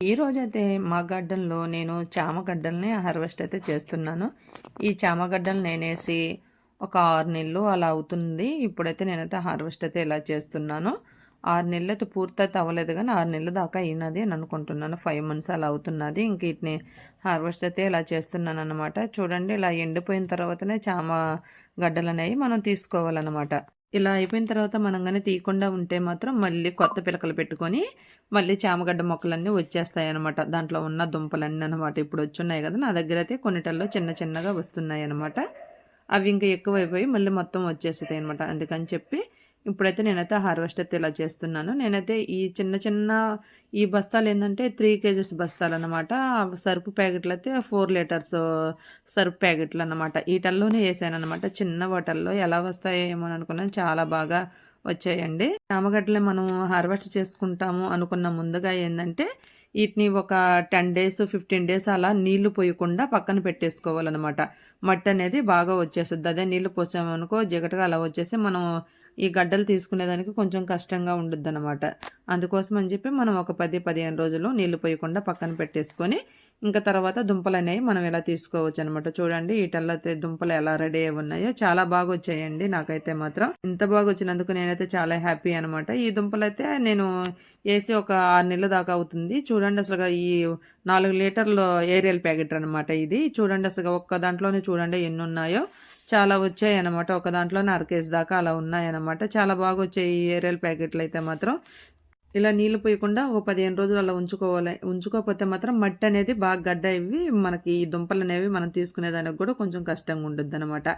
ఈ రోజైతే మా గార్డెన్లో నేను చామగడ్డల్ని హార్వెస్ట్ అయితే చేస్తున్నాను. ఈ చామగడ్డలు నేనేసి ఒక ఆరు నెలలు అలా అవుతుంది. ఇప్పుడైతే నేనైతే హార్వెస్ట్ అయితే ఇలా చేస్తున్నాను. ఆరు నెలలు అయితే పూర్తి అయితే అవ్వలేదు కానీ ఆరు నెలల దాకా అయినది అని అనుకుంటున్నాను. ఫైవ్ మంత్స్ అలా అవుతున్నది. ఇంక వీటిని హార్వెస్ట్ అయితే ఇలా చేస్తున్నాను అనమాట చూడండి ఇలా ఎండిపోయిన తర్వాతనే చామ గడ్డలు అనేవి మనం తీసుకోవాలన్నమాట. ఇలా అయిపోయిన తర్వాత మనం కానీ తీయకుండా ఉంటే మాత్రం మళ్ళీ కొత్త పిలకలు పెట్టుకొని మళ్ళీ చామగడ్డ మొక్కలన్నీ వచ్చేస్తాయి అనమాట దాంట్లో ఉన్న దుంపలన్నీ అనమాట ఇప్పుడు వచ్చున్నాయి కదా నా దగ్గర అయితే కొన్నిటల్లో చిన్న చిన్నగా వస్తున్నాయి అనమాట అవి ఇంకా ఎక్కువైపోయి మళ్ళీ మొత్తం వచ్చేస్తాయి అనమాట అందుకని చెప్పి ఇప్పుడైతే నేనైతే హార్వెస్ట్ అయితే ఇలా చేస్తున్నాను. నేనైతే ఈ చిన్న చిన్న ఈ బస్తాలు ఏంటంటే త్రీ కేజెస్ బస్తాలు అనమాట సరుపు ప్యాకెట్లు అయితే ఫోర్ లీటర్స్ సరుపు ప్యాకెట్లు అనమాట వీటల్లోనే వేసాను అనమాట చిన్న వాటల్లో ఎలా వస్తాయో ఏమో అనుకున్నాను. చాలా బాగా వచ్చాయండి. చామగడ్డలు మనం హార్వెస్ట్ చేసుకుంటాము అనుకున్న ముందుగా ఏంటంటే వీటిని ఒక టెన్ డేస్ ఫిఫ్టీన్ డేస్ అలా నీళ్ళు పోయకుండా పక్కన పెట్టేసుకోవాలన్నమాట. మట్టి అనేది బాగా వచ్చేస్తుంది. అదే నీళ్ళు పోసామనుకో జిగటగా అలా వచ్చేసి మనం ఈ గడ్డలు తీసుకునేదానికి కొంచెం కష్టంగా ఉండుద్ది అనమాట అందుకోసం అని చెప్పి మనం ఒక పది పదిహేను రోజులు నీళ్ళు పోయకుండా పక్కన పెట్టేసుకొని ఇంకా తర్వాత దుంపలు అనేవి మనం ఎలా తీసుకోవచ్చు అనమాట చూడండి వీటల్లో దుంపలు ఎలా రెడీ అయి ఉన్నాయో చాలా బాగా వచ్చాయండి నాకైతే మాత్రం. ఇంత బాగా వచ్చినందుకు నేనైతే చాలా హ్యాపీ అనమాట ఈ దుంపలు అయితే నేను వేసి ఒక ఆరు నెలల దాకా అవుతుంది. చూడండి అసలు ఈ నాలుగు లీటర్లు ఏరియల్ ప్యాకెట్ అనమాట ఇది. చూడండి అసలు ఒక్క దాంట్లోనే చూడండి ఎన్ని ఉన్నాయో. చాలా వచ్చాయి అనమాట ఒక దాంట్లోనే అరకేసి దాకా అలా ఉన్నాయన్నమాట. చాలా బాగా వచ్చాయి ఈ ఏరియల్ ప్యాకెట్లు అయితే మాత్రం. ఇలా నీళ్ళు పోయకుండా ఒక పదిహేను రోజులు అలా ఉంచుకోవాలి. ఉంచుకోకపోతే మాత్రం మట్టి అనేది బాగా గడ్డ ఇవి మనకి ఈ దుంపలు అనేవి మనం తీసుకునేదానికి కూడా కొంచెం కష్టంగా ఉంటుంది అనమాట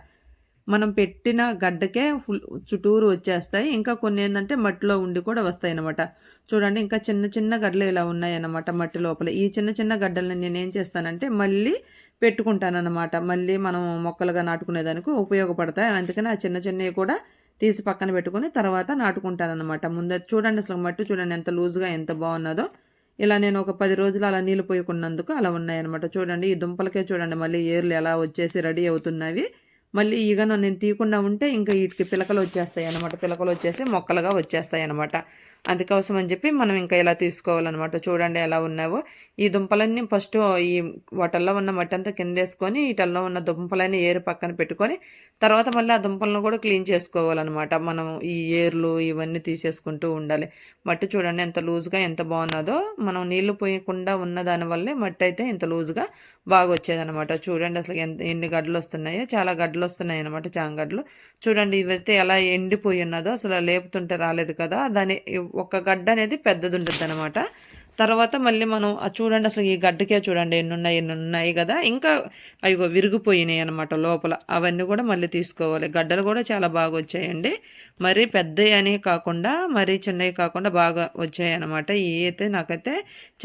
మనం పెట్టిన గడ్డకే ఫుల్ చుట్టూరు వచ్చేస్తాయి. ఇంకా కొన్ని ఏంటంటే మట్టిలో ఉండి కూడా వస్తాయి అనమాట చూడండి ఇంకా చిన్న చిన్న గడ్డలు ఇలా ఉన్నాయి అన్నమాట మట్టి లోపల. ఈ చిన్న చిన్న గడ్డలను నేను ఏం చేస్తానంటే మళ్ళీ పెట్టుకుంటానన్నమాట. మళ్ళీ మనం మొక్కలుగా నాటుకునేదానికి ఉపయోగపడతాయి. అందుకని ఆ చిన్న చిన్నవి కూడా తీసి పక్కన పెట్టుకుని తర్వాత నాటుకుంటానన్నమాట. ముందే చూడండి అసలు మట్టి చూడండి ఎంత లూజ్గా ఎంత బాగున్నదో. ఇలా నేను ఒక పది రోజులు అలా నీళ్ళు పోయకున్నందుకు అలా ఉన్నాయన్నమాట. చూడండి ఈ దుంపలకే చూడండి మళ్ళీ ఏర్లు ఎలా వచ్చేసి రెడీ అవుతున్నవి. మళ్ళీ ఈగను నేను తీయకుండా ఉంటే ఇంకా వీటికి పిలకలు వచ్చేస్తాయి అనమాట పిలకలు వచ్చేసి మొక్కలుగా వచ్చేస్తాయి అనమాట అందుకోసం అని చెప్పి మనం ఇంకా ఇలా తీసుకోవాలన్నమాట. చూడండి ఎలా ఉన్నావో. ఈ దుంపలన్నీ ఫస్ట్ ఈ వాటల్లో ఉన్న మట్టి అంతా కిందేసుకొని వీటల్లో ఉన్న దుంపలన్నీ ఏరు పక్కన పెట్టుకొని తర్వాత మళ్ళీ ఆ దుంపలను కూడా క్లీన్ చేసుకోవాలన్నమాట. మనం ఈ ఏర్లు ఇవన్నీ తీసేసుకుంటూ ఉండాలి. మట్టి చూడండి ఎంత లూజ్గా ఎంత బాగున్నదో. మనం నీళ్ళు పోయకుండా ఉన్న దానివల్లే మట్టి అయితే ఇంత లూజ్గా బాగా వచ్చేదనమాట చూడండి అసలు ఎంత ఎన్ని గడ్డలు వస్తున్నాయో. చాలా గడ్డలు వస్తున్నాయి అనమాట చాంగడ్డలు చూడండి ఇవైతే ఎలా ఎండిపోయి ఉన్నదో. అసలు లేపుతుంటే రాలేదు కదా. దాని ఒక గడ్డ అనేది పెద్దది ఉంటుంది అనమాట తర్వాత మళ్ళీ మనం చూడండి అసలు ఈ గడ్డకే చూడండి ఎన్ని ఉన్నాయి ఎన్ని ఉన్నాయి కదా. ఇంకా అవి విరిగిపోయినాయి అనమాట లోపల. అవన్నీ కూడా మళ్ళీ తీసుకోవాలి. గడ్డలు కూడా చాలా బాగా వచ్చాయండి. మరీ పెద్దవి అని కాకుండా మరీ చిన్నవి కాకుండా బాగా వచ్చాయి అనమాట ఈ అయితే నాకైతే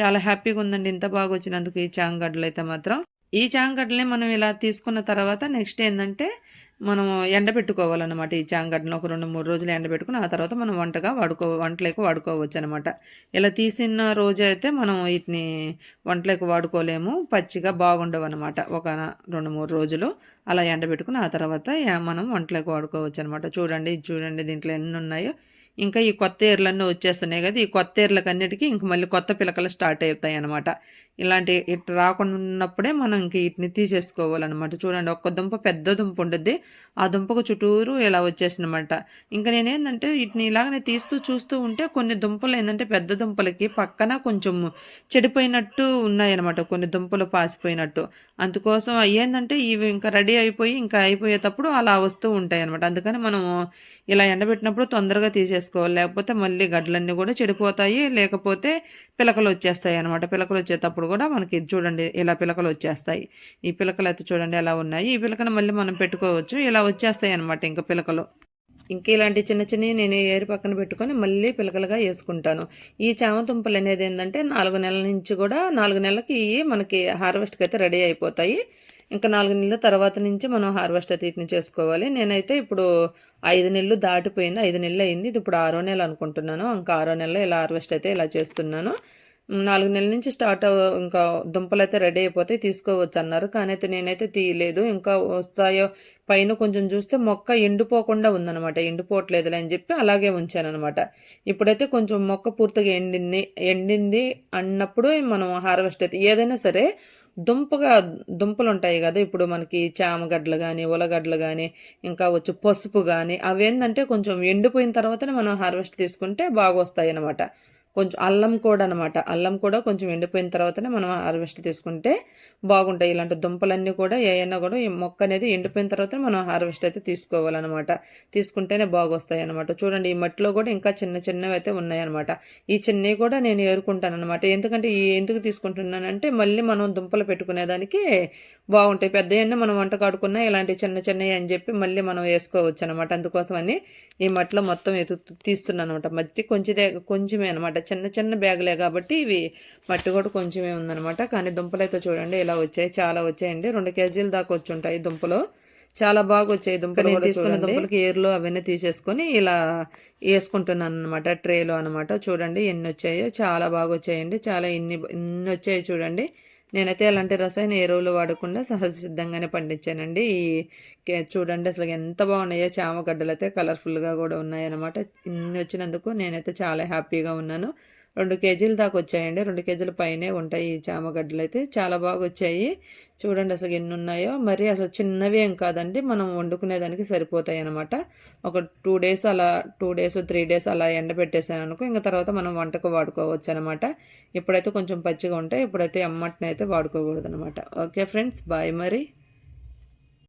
చాలా హ్యాపీగా ఉందండి ఇంత బాగా వచ్చినందుకు ఈ చాంగడ్డలు అయితే మాత్రం. ఈ చాంగడ్డలే మనం ఇలా తీసుకున్న తర్వాత నెక్స్ట్ ఏంటంటే మనం ఎండబెట్టుకోవాలన్నమాట ఈ చాంగడ్డను ఒక రెండు మూడు రోజులు ఎండబెట్టుకుని ఆ తర్వాత మనం వంటగా వాడుకో వంటలకు వాడుకోవచ్చు అనమాట ఇలా తీసిన రోజు అయితే మనం వీటిని వంటలకు వాడుకోలేము. పచ్చిగా బాగుండవు అనమాట ఒక రెండు మూడు రోజులు అలా ఎండబెట్టుకుని ఆ తర్వాత మనం వంటలకు వాడుకోవచ్చు అనమాట చూడండి చూడండి దీంట్లో ఎన్ని ఉన్నాయో. ఇంకా ఈ కొత్త ఏర్లన్నీ వచ్చేస్తున్నాయి కదా ఈ కొత్త ఏర్లకన్నిటికీ ఇంక మళ్ళీ కొత్త పిలకలు స్టార్ట్ అవుతాయి అనమాట ఇలాంటి ఇటు రాకుండా ఉన్నప్పుడే మనం ఇంక వీటిని తీసేసుకోవాలన్నమాట. చూడండి ఒక్క దుంప పెద్ద దుంప ఉంటుంది ఆ దుంపకు చుట్టూరు ఇలా వచ్చేసినమాట ఇంకా నేనేంటంటే వీటిని ఇలాగనే తీస్తూ చూస్తూ ఉంటే కొన్ని దుంపలు ఏంటంటే పెద్ద దుంపలకి పక్కన కొంచెం చెడిపోయినట్టు ఉన్నాయన్నమాట కొన్ని దుంపలు పాసిపోయినట్టు. అందుకోసం ఏంటంటే ఇవి ఇంకా రెడీ అయిపోయి ఇంకా అయిపోయేటప్పుడు అలా వస్తూ ఉంటాయి అనమాట అందుకని మనం ఇలా ఎండబెట్టినప్పుడు తొందరగా చేసుకోవాలి. లేకపోతే మళ్ళీ గడ్డలన్నీ కూడా చెడిపోతాయి. లేకపోతే పిలకలు వచ్చేస్తాయి అనమాట పిలకలు వచ్చేటప్పుడు కూడా మనకి చూడండి ఇలా పిలకలు వచ్చేస్తాయి. ఈ పిలకలు అయితే చూడండి ఎలా ఉన్నాయి. ఈ పిలకను మళ్ళీ మనం పెట్టుకోవచ్చు. ఇలా వచ్చేస్తాయి అనమాట ఇంకా పిలకలు. ఇంకా ఇలాంటి చిన్న చిన్నవి నేను ఏరి పక్కన పెట్టుకొని మళ్ళీ పిలకలుగా వేసుకుంటాను. ఈ చామదుంపలు అనేది ఏంటంటే నాలుగు నెలల నుంచి కూడా నాలుగు నెలలకి మనకి హార్వెస్ట్కి అయితే రెడీ అయిపోతాయి. ఇంకా నాలుగు నెలల తర్వాత నుంచి మనం హార్వెస్ట్ అయితే చేసుకోవాలి. నేనైతే ఇప్పుడు ఐదు నెలలు దాటిపోయింది. ఐదు నెలలు అయింది. ఇది ఇప్పుడు ఆరో నెల అనుకుంటున్నాను. ఇంకా ఆరో నెలలో ఇలా హార్వెస్ట్ అయితే ఇలా చేస్తున్నాను. నాలుగు నెలల నుంచి స్టార్ట్ ఇంకా దుంపలు అయితే రెడీ అయిపోతే తీసుకోవచ్చు అన్నారు. కానీ అయితే నేనైతే తీయలేదు. ఇంకా వస్తాయో పైన కొంచెం చూస్తే మొక్క ఎండిపోకుండా ఉందన్నమాట. ఎండిపోవట్లేదులే అని చెప్పి అలాగే ఉంచాను అనమాట ఇప్పుడైతే కొంచెం మొక్క పూర్తిగా ఎండింది ఎండింది అన్నప్పుడు మనం హార్వెస్ట్ అయితే ఏదైనా సరే దుంపగా దుంపలు ఉంటాయి కదా. ఇప్పుడు మనకి చామగడ్డలు కానీ ఉలగడ్డలు కానీ ఇంకా వచ్చి పసుపు కానీ అవి ఏంటంటే కొంచెం ఎండిపోయిన తర్వాతనే మనం హార్వెస్ట్ తీసుకుంటే బాగా వస్తాయి అన్నమాట కొంచెం అల్లం కూడా అనమాట అల్లం కూడా కొంచెం ఎండిపోయిన తర్వాతనే మనం హార్వెస్ట్ తీసుకుంటే బాగుంటాయి. ఇలాంటి దుంపలన్నీ కూడా ఏమైనా కూడా ఈ మొక్క అనేది ఎండిపోయిన తర్వాత మనం హార్వెస్ట్ అయితే తీసుకోవాలన్నమాట. తీసుకుంటేనే బాగా వస్తాయి అనమాట చూడండి ఈ మట్టిలో కూడా ఇంకా చిన్న చిన్నవి అయితే ఉన్నాయన్నమాట. ఈ చిన్నవి కూడా నేను ఏరుకుంటాను అనమాట ఎందుకంటే ఈ ఎందుకు తీసుకుంటున్నానంటే మళ్ళీ మనం దుంపలు పెట్టుకునేదానికి బాగుంటాయి. పెద్ద మనం వంట కాడుకున్నా ఇలాంటి చిన్న చిన్నవి అని చెప్పి మళ్ళీ మనం వేసుకోవచ్చు అనమాట అందుకోసమని ఈ మట్టిలో మొత్తం ఎత్తు తీస్తున్నాను అనమాట మధ్య కొంచెం కొంచెమే అనమాట చిన్న చిన్న బ్యాగులే కాబట్టి ఇవి మట్టి కూడా కొంచెమే ఉందనమాట కానీ దుంపలు అయితే చూడండి ఇలా వచ్చాయి చాలా వచ్చాయండి. రెండు కేజీల దాకా వచ్చి ఉంటాయి దుంపలు. చాలా బాగా వచ్చాయి దుంపలు నేను తీసుకున్న దుంపలకి ఏర్లు అవన్నీ తీసేసుకొని ఇలా వేసుకుంటున్నాను అనమాట ట్రేలో అనమాట చూడండి ఎన్ని వచ్చాయో చాలా బాగా వచ్చాయండి. చాలా ఇన్ని ఇన్ని వచ్చాయి చూడండి. నేనైతే అలాంటి రసాయన ఎరువులు వాడకుండా సహజ సిద్ధంగానే పండించానండి. ఈ చూడండి అసలు ఎంత బాగున్నాయో చామగడ్డలు అయితే కలర్ఫుల్గా కూడా ఉన్నాయన్నమాట. ఇన్ని వచ్చినందుకు నేనైతే చాలా హ్యాపీగా ఉన్నాను. రెండు కేజీల దాకా వచ్చాయండి. రెండు కేజీల పైనే ఉంటాయి ఈ చామగడ్డలు అయితే. చాలా బాగా వచ్చాయి. చూడండి అసలు ఎన్ని ఉన్నాయో. మరి అసలు చిన్నవి ఏం కాదండి. మనం వండుకునేదానికి సరిపోతాయి అనమాట ఒక టూ డేస్ అలా టూ డేస్ త్రీ డేస్ అలా ఎండబెట్టేసాను అనుకో ఇంకా తర్వాత మనం వంటకు వాడుకోవచ్చు అనమాట ఇప్పుడైతే కొంచెం పచ్చిగా ఉంటాయి. ఇప్పుడైతే అమ్మటిని అయితే వాడుకోకూడదు అనమాట ఓకే ఫ్రెండ్స్ బాయ్ మరి.